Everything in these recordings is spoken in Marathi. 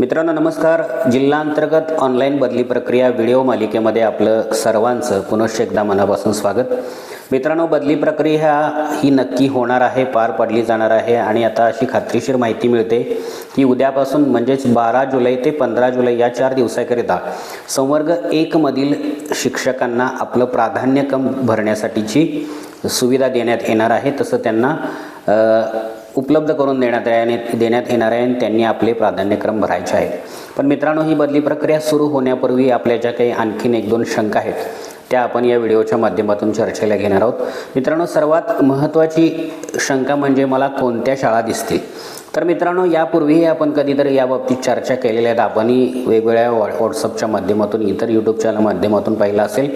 मित्रांनो नमस्कार. जिल्हा अंतर्गत ऑनलाईन बदली प्रक्रिया व्हिडिओ मालिकेमध्ये आपलं सर्वांचं पुनश्च एकदा मनापासून स्वागत. मित्रांनो बदली प्रक्रिया ही नक्की होणार आहे पार पडली जाणार आहे आणि आता अशी खात्रीशीर माहिती मिळते की उद्यापासून म्हणजेच बारा जुलै ते पंधरा जुलै या चार दिवसाकरिता संवर्ग एकमधील शिक्षकांना आपलं प्राधान्यक्रम भरण्यासाठीची सुविधा देण्यात येणार आहे. तसं त्यांना उपलब्ध करून देण्यात आहे देण्यात येणार आहे आणि त्यांनी आपले प्राधान्यक्रम भरायचे आहेत. पण मित्रांनो ही बदली प्रक्रिया सुरू होण्यापूर्वी आपल्या ज्या काही आणखीन एक दोन शंका आहेत त्या आपण या व्हिडिओच्या माध्यमातून चर्चेला घेणार आहोत. मित्रांनो सर्वात महत्त्वाची शंका म्हणजे मला कोणत्या शाळा दिसतील? तर मित्रांनो यापूर्वीही आपण कधीतरी याबाबतीत चर्चा केलेल्या आहेत. आपणही वेगवेगळ्या व्हॉट्सअपच्या माध्यमातून इतर यूट्यूब चॅनल माध्यमातून पाहिलं असेल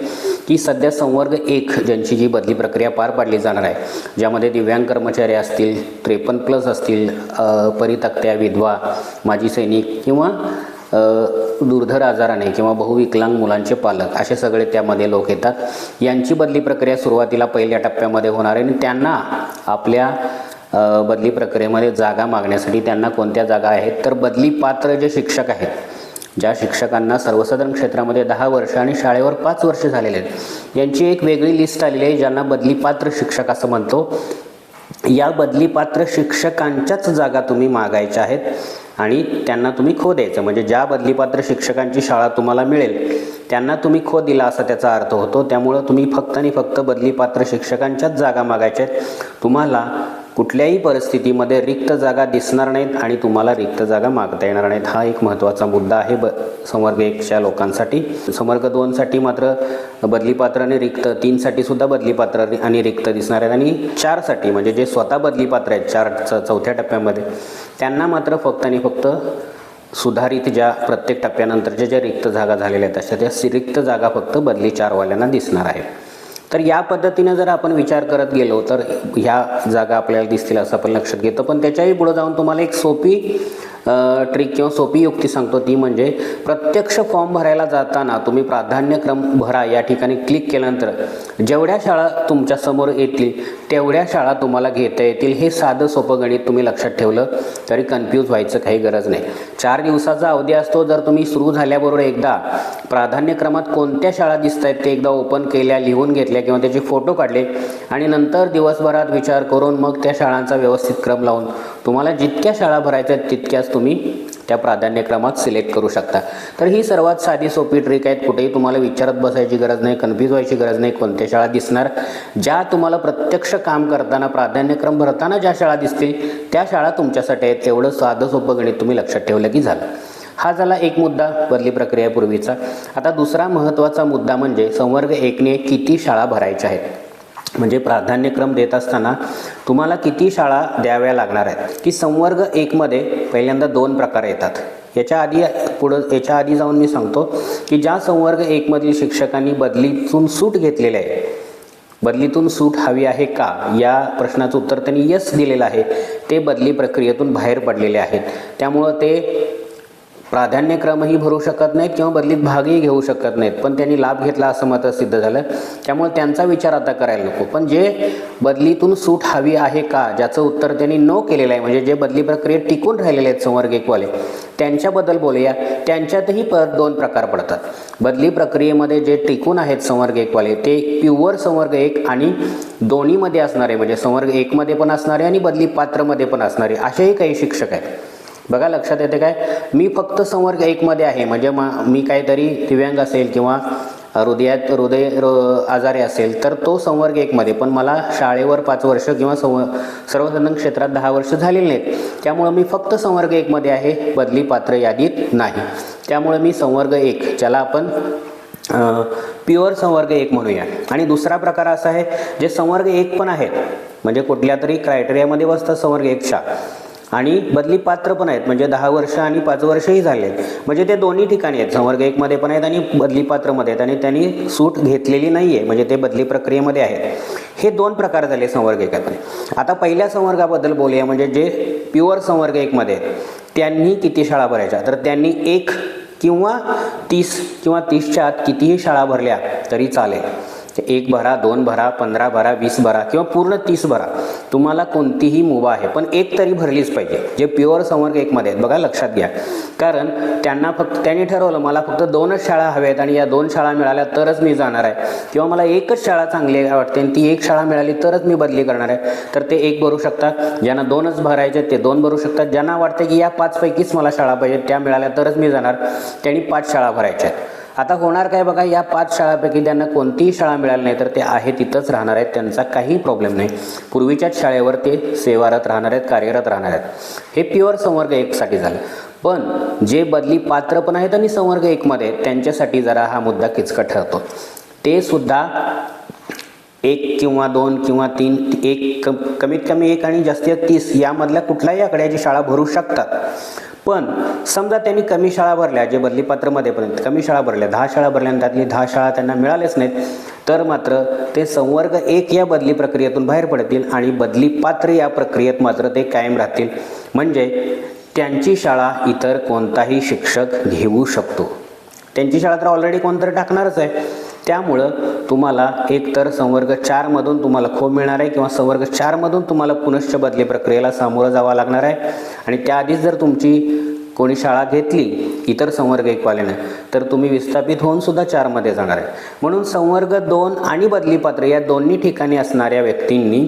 की सध्या संवर्ग एक ज्यांची जी बदली प्रक्रिया पार पाडली जाणार आहे ज्यामध्ये दिव्यांग कर्मचारी असतील त्रेपन्न प्लस असतील परितक्त्या विधवा माजी सैनिक किंवा दुर्धर आजाराने किंवा बहुविकलांग मुलांचे पालक असे सगळे त्यामध्ये लोक येतात. यांची बदली प्रक्रिया सुरुवातीला पहिल्या टप्प्यामध्ये होणार आहे आणि त्यांना आपल्या बदली प्रक्रियेमध्ये जागा मागण्यासाठी त्यांना कोणत्या जागा आहेत? तर बदली पात्र जे शिक्षक आहेत ज्या शिक्षकांना सर्वसाधारण क्षेत्रामध्ये दहा वर्ष आणि शाळेवर पाच वर्ष झालेले आहेत यांची एक वेगळी लिस्ट आलेली आहे ज्यांना बदली पात्र शिक्षक असं म्हणतो. या बदलीपात्र शिक्षकांच्याच जागा तुम्ही मागायच्या आहेत आणि त्यांना तुम्ही खो द्यायचं. म्हणजे ज्या बदलीपात्र शिक्षकांची शाळा तुम्हाला मिळेल त्यांना तुम्ही खो दिला असा त्याचा अर्थ होतो. त्यामुळं तुम्ही फक्त आणि फक्त बदलीपात्र शिक्षकांच्याच जागा मागायच्या आहेत. तुम्हाला कुठल्याही परिस्थितीमध्ये रिक्त जागा दिसणार नाहीत आणि तुम्हाला रिक्त जागा मागता येणार नाहीत. हा एक महत्त्वाचा मुद्दा आहे ब संवर्ग एकच्या लोकांसाठी. संवर्ग दोनसाठी मात्र बदलीपात्र आणि रिक्त तीनसाठी सुद्धा बदलीपात्र आणि रिक्त दिसणार आहेत. आणि चारसाठी म्हणजे जे स्वतः बदलीपात्र आहेत चारच्या चौथ्या टप्प्यामध्ये त्यांना मात्र फक्त आणि फक्त सुधारित ज्या प्रत्येक टप्प्यानंतरच्या ज्या रिक्त जागा झालेल्या आहेत अशा त्या रिक्त जागा फक्त बदली चारवाल्यांना दिसणार आहे तर या पद्धतीने जर आपण विचार करत गेलो तर ह्या जागा आपल्याला दिसतील असं आपण लक्षात घेतो. पण त्याच्याही पुढे जाऊन तुम्हाला एक सोपी ट्रिक किंवा सोपी युक्ती सांगतो ती म्हणजे प्रत्यक्ष फॉर्म भरायला जाताना तुम्ही प्राधान्यक्रम भरा या ठिकाणी क्लिक केल्यानंतर जेवढ्या शाळा तुमच्यासमोर येतील तेवढ्या शाळा तुम्हाला घेता येतील. हे साधं सोपं गणित तुम्ही लक्षात ठेवलं तरी कन्फ्यूज व्हायचं काही गरज नाही. चार दिवसाचा अवधी असतो जर तुम्ही सुरू झाल्याबरोबर एकदा प्राधान्यक्रमात कोणत्या शाळा दिसत आहेत ते एकदा ओपन केल्या लिहून घेतल्या किंवा त्याचे फोटो काढले आणि नंतर दिवसभरात विचार करून मग त्या शाळांचा व्यवस्थित क्रम लावून तुम्हाला जितक्या शाळा भरायच्या आहेत तितक्याच तुम्ही त्या प्राधान्यक्रमात सिलेक्ट करू शकता. तर ही सर्वात साधी सोपी ट्रिक आहेत कुठेही तुम्हाला विचारत बसायची गरज नाही कन्फ्यूज व्हायची गरज नाही कोणत्या शाळा दिसणार. ज्या तुम्हाला प्रत्यक्ष काम करताना प्राधान्यक्रम भरताना ज्या शाळा दिसतील त्या शाळा तुमच्यासाठी आहेत. तेवढं साधं सोपं गणित तुम्ही लक्षात ठेवलं की झालं. हा झाला एक मुद्दा बदली प्रक्रियेपूर्वीचा. आता दुसरा महत्त्वाचा मुद्दा म्हणजे संवर्ग एकने किती शाळा भरायच्या आहेत? म्हणजे प्राधान्यक्रम देत असताना तुम्हाला किती शाळा द्याव्या लागणार आहेत? की संवर्ग एकमध्ये पहिल्यांदा दोन प्रकार येतात. याच्या आधी पुढं याच्या आधी जाऊन मी सांगतो की ज्या संवर्ग एकमधील शिक्षकांनी बदलीतून सूट घेतलेले आहे बदलीतून सूट हवी आहे का? या प्रश्नाचं उत्तर त्यांनी यस दिलेलं आहे. ते बदली प्रक्रियेतून बाहेर पडलेले आहेत. त्यामुळं ते प्राधान्यक्रमही भरू शकत नाहीत किंवा बदलीत भागही घेऊ शकत नाहीत. पण त्यांनी लाभ घेतला असं मत सिद्ध झालं. त्यामुळे त्यांचा विचार आता करायला नको. पण जे बदलीतून सूट हवी आहे का ज्याचं उत्तर त्यांनी नो केलेलं आहे म्हणजे जे बदली प्रक्रियेत टिकून राहिलेले आहेत संवर्ग एकवाले त्यांच्याबद्दल बोलूया. त्यांच्यातही प दोन प्रकार पडतात. बदली प्रक्रियेमध्ये जे टिकून आहेत संवर्ग एकवाले ते प्युअर संवर्ग एक आणि दोन्हीमध्ये असणारे म्हणजे संवर्ग एकमध्ये पण असणारे आणि बदली पात्रमध्ये पण असणारे असेही काही शिक्षक आहेत. बघा लक्षात येते काय? मी फक्त संवर्ग एकमध्ये आहे. म्हणजे मा मी काहीतरी दिव्यांग असेल किंवा हृदयात हृदय रो- आजारी असेल तर तो संवर्ग एकमध्ये. पण मला शाळेवर पाच वर्ष किंवा संव सर्वसाधारण क्षेत्रात दहा वर्ष झालेली नाहीत. त्यामुळं मी फक्त संवर्ग एकमध्ये आहे बदली पात्र यादीत नाही. त्यामुळे मी संवर्ग एक ज्याला आपण प्युअर संवर्ग एक म्हणूया. आणि दुसरा प्रकार असा आहे जे संवर्ग एक पण आहेत. म्हणजे कुठल्या तरी क्रायटेरियामध्ये बसतात संवर्ग एकच्या. आणि बदली पात्र पण आहेत. म्हणजे दहा वर्ष आणि पाच वर्षही झाले. आहेत म्हणजे ते दोन्ही ठिकाणी आहेत. संवर्ग एकमध्ये पण आहेत आणि बदली पात्रमध्ये आहेत. आणि त्यांनी सूट घेतलेली नाही आहे म्हणजे ते बदली प्रक्रियेमध्ये आहेत. हे दोन प्रकार झाले संवर्ग एकातले आता पहिल्या संवर्गाबद्दल बोलूया. म्हणजे जे प्युअर संवर्ग एकमध्ये आहेत त्यांनी किती शाळा भरायच्या? तर त्यांनी एक किंवा तीस किंवा तीसच्या आत कितीही शाळा भरल्या तरी चालेल. एक भरा दोन भरा पंधरा भरा वीस भरा किंवा पूर्ण तीस भरा. तुम्हाला कोणतीही मुभा आहे पण एक तरी भरलीच पाहिजे. जे प्युअर संवर्ग एकमध्ये आहेत बघा लक्षात घ्या. कारण त्यांना फक्त त्यांनी ठरवलं मला फक्त दोनच शाळा हव्यात आणि या दोन शाळा मिळाल्या तरच मी जाणार आहे. किंवा मला एकच शाळा चांगली वाटते आणि ती एक शाळा मिळाली तरच मी बदली करणार आहे. तर ते एक भरू शकतात. ज्यांना दोनच भरायचे ते दोन भरू शकतात. ज्यांना वाटतं की या पाचपैकीच मला शाळा पाहिजे त्या मिळाल्या तरच मी जाणार. त्यांनी पाच शाळा भरायच्या आहेत. आता होणार काय बघा या पाच शाळापैकी त्यांना कोणतीही शाळा मिळाली नाही तर ते आहे तिथंच राहणार आहेत. त्यांचा काही प्रॉब्लेम नाही. पूर्वीच्याच शाळेवर ते सेवारत राहणार आहेत कार्यरत राहणार आहेत. हे प्युअर संवर्ग एकसाठी झालं. पण जे बदली पात्र पण आहेत आणि संवर्ग एकमध्ये त्यांच्यासाठी जरा हा मुद्दा किचकट ठरतो. ते सुद्धा एक किंवा दोन किंवा तीन एक कम कमीत कमी एक आणि जास्तीत तीस यामधल्या कुठल्याही आकड्याची शाळा भरू शकतात. पण समजा त्यांनी कमी शाळा भरल्या जे बदलीपात्रमध्ये पण कमी शाळा भरल्या दहा शाळा भरल्या त्यातली दहा शाळा त्यांना मिळाल्याच नाहीत तर मात्र ते संवर्ग एक या बदली प्रक्रियेतून बाहेर पडतील आणि बदली पात्र या प्रक्रियेत मात्र ते कायम राहतील. म्हणजे त्यांची शाळा इतर कोणताही शिक्षक घेऊ शकतो. त्यांची शाळा तर ऑलरेडी कोणतरी टाकणारच आहे. त्यामुळं तुम्हाला एकतर संवर्ग चारमधून तुम्हाला खो मिळणार आहे किंवा संवर्ग चारमधून तुम्हाला पुनश्च बदली प्रक्रियेला सामोरं जावं लागणार आहे. आणि त्याआधीच जर तुमची कोणी शाळा घेतली इतर संवर्ग एकवाल्यानं तर तुम्ही विस्थापित होऊन सुद्धा चारमध्ये जाणार आहे. म्हणून संवर्ग दोन आणि बदलीपात्र या दोन्ही ठिकाणी असणाऱ्या व्यक्तींनी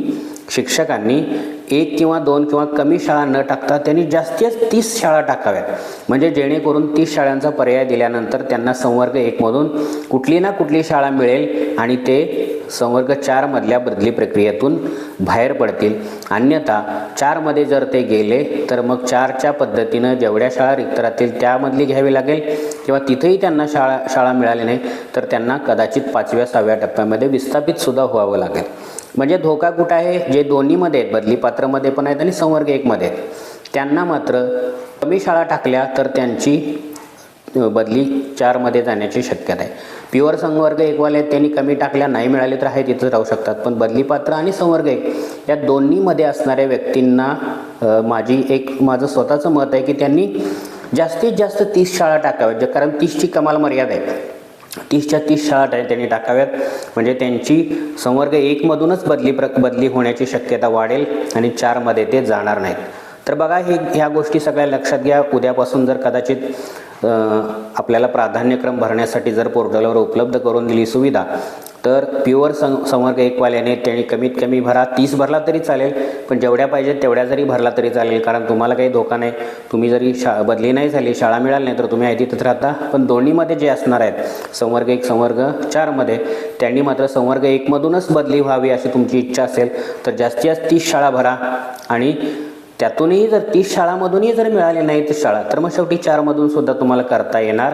शिक्षकांनी एक किंवा दोन किंवा कमी शाळा न टाकता त्यांनी जास्तीत तीस शाळा टाकाव्यात. म्हणजे जेणेकरून तीस शाळांचा पर्याय दिल्यानंतर त्यांना संवर्ग एकमधून कुठली ना कुठली शाळा मिळेल आणि ते संवर्ग चारमधल्या बदली प्रक्रियेतून बाहेर पडतील. अन्यथा चारमध्ये जर ते गेले तर मग चारच्या पद्धतीनं जेवढ्या शाळा रिक्त राहतील त्यामधली घ्यावी लागेल. किंवा तिथेही त्यांना शाळा शाळा मिळाली नाही तर त्यांना कदाचित पाचव्या सहाव्या टप्प्यामध्ये विस्थापितसुद्धा व्हावं लागेल. म्हणजे धोका कुठं आहे? जे दोन्हीमध्ये आहेत बदली पात्रामध्ये पण आहेत आणि संवर्ग एकमध्ये आहेत. त्यांना मात्र कमी शाळा टाकल्या तर त्यांची बदली चारमध्ये जाण्याची शक्यता आहे. प्युअर संवर्ग एकवाले आहेत त्यांनी कमी टाकल्या नाही मिळाले तर आहे तिथं राहू शकतात. पण बदली पात्र आणि संवर्ग एक या दोन्हीमध्ये असणाऱ्या व्यक्तींना माझी एक माझं स्वतःचं मत आहे की त्यांनी जास्तीत जास्त तीस शाळा टाकाव्यात कारण तीसची कमाल मर्यादा आहे. तीसच्या तीस शाळा आहेत त्यांनी टाकाव्यात. म्हणजे त्यांची संवर्ग एकमधूनच बदली प्र बदली होण्याची शक्यता वाढेल आणि चारमध्ये ते जाणार नाहीत. तर बघा हे ह्या गोष्टी सगळ्या लक्षात घ्या. उद्यापासून जर कदाचित आपल्याला प्राधान्यक्रम भरण्यासाठी जर पोर्टलवर उपलब्ध करून दिली सुविधा तर प्युअर सं संवर्ग एकवाल्याने त्यांनी कमीत कमी भरा. तीस भरला तरी चालेल पण जेवढ्या पाहिजेत तेवढ्या जरी भरला तरी चालेल कारण तुम्हाला काही धोका नाही. तुम्ही जरी शा बदली नाही झाली शाळा मिळाली नाही तर तुम्ही आहे तिथंच राहता. पण दोन्हीमध्ये जे असणार आहेत संवर्ग एक संवर्ग चारमध्ये त्यांनी मात्र संवर्ग एकमधूनच बदली व्हावी अशी तुमची इच्छा असेल तर जास्तीत जास्त तीस शाळा भरा. आणि त्यातूनही जर तीस शाळामधूनही जर मिळाली नाही ती शाळा तर मग शेवटी चारमधून सुद्धा तुम्हाला करता येणार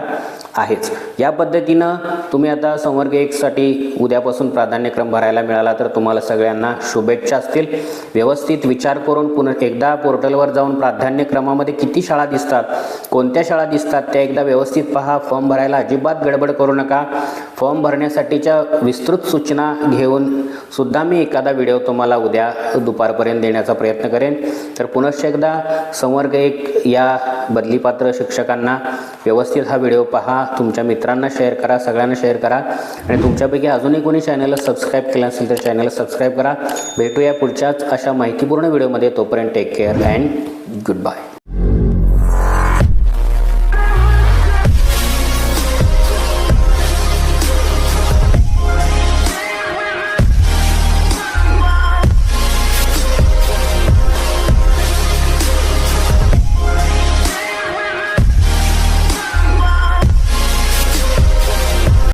आहेच. या पद्धतीनं तुम्ही आता संवर्ग एकसाठी उद्यापासून प्राधान्यक्रम भरायला मिळाला तर तुम्हाला सगळ्यांना शुभेच्छा असतील. व्यवस्थित विचार करून पुन्हा एकदा पोर्टलवर जाऊन प्राधान्यक्रमामध्ये किती शाळा दिसतात कोणत्या शाळा दिसतात त्या एकदा व्यवस्थित पहा. फॉर्म भरायला अजिबात गडबड करू नका. फॉर्म भरण्यासाठीच्या विस्तृत सूचना घेऊन सुद्धा मी एखादा व्हिडिओ तुम्हाला उद्या दुपारपर्यंत देण्याचा प्रयत्न करेन. तर पुनश्च एकदा संवर्ग एक या बदलीपात्र शिक्षकांना व्यवस्थित हा व्हिडिओ पहा. तुमच्या मित्रांना शेअर करा सगळ्यांना शेअर करा. आणि तुमच्यापैकी अजूनही कोणी चॅनलला सबस्क्राईब केलं असेल तर चॅनलला सबस्क्राईब करा. भेटूया पुढच्याच अशा माहितीपूर्ण व्हिडिओमध्ये तोपर्यंत take care and good bye